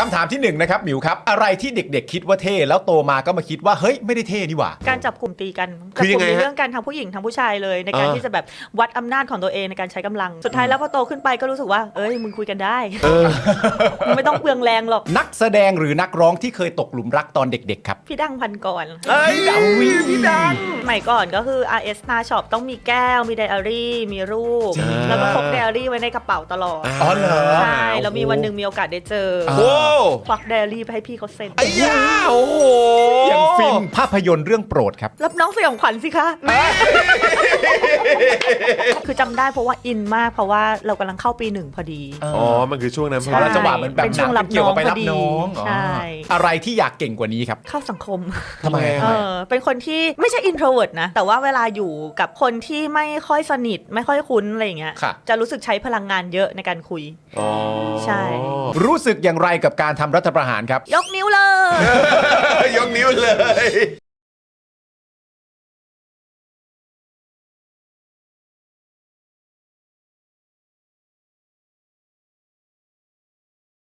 คำถามที่หนึ่งนะครับหมิวครับ อะไรที่เด็กๆ คิดว่าเท่แล้วโตมาก็มาคิดว่าเฮ้ยไม่ได้เท่นี่หว่า การจับกลุ่มตีกันคือยังไงจับกลุ่มในฮะเรื่องการทำผู้หญิงทำผู้ชายเลย ในการอ่าที่จะแบบวัดอำนาจของตัวเองในการใช้กำลัง สุดท้ายแล้วพอโตขึ้นไปก็รู้สึกว่า เอ้ยมึงคุยกันได้เออมึงไม่ต้องเปลืองแรงหรอก นักแสดงหรือนักร้องที่เคยตกหลุมรักตอนเด็ก ๆ ครับ พี่ดังพันก่อนเอ้ยดังวีพี่ดังสมัยก่อนก็คือ RS Star Shop ต้องมีแก้วมีไดอารี่ มีรูปใช่แล้วก็พกไดอารี่ ไว้ในกระเป๋าตลอดอ๋อเหรอใช่แล้วมีวันหนึ่งมีโอกาสได้เจออ่าโอ้ควักไดอารี่ไปให้พี่เขาเซ็นไอ้ยาโอ้โหอย่างฟิล์มภาพยนตร์เรื่องโปรดครับ รับน้องสยองขวัญสิคะ คือจำได้เพราะว่าอินมากเพราะว่าเรากำลังเข้าปีหนึ่งพอดีอ๋อ มันคือช่วงนั้นเพราะแล้วจังหวะมันแบบเป็นช่วงหนัรับเกี่ยวกับไปน้องรับน้องพอดีใช่อ๋ออะไรที่อยากเก่งกว่านี้ครับเข้าสังคม ทำไมเออเป็นคนที่ไม่ใช่ introvert นะ แต่ว่าเวลาอยู่กับคนที่ไม่ค่อยสนิท ไม่ค่อยคุ้นอะไรอย่างเงี้ย ค่ะ จะรู้สึกใช้พลังงานเยอะในการคุย อ๋อใช่ รู้สึกอย่างไรกับการทำรัฐประหารครับ ยกนิ้วเลย ยกนิ้วเลย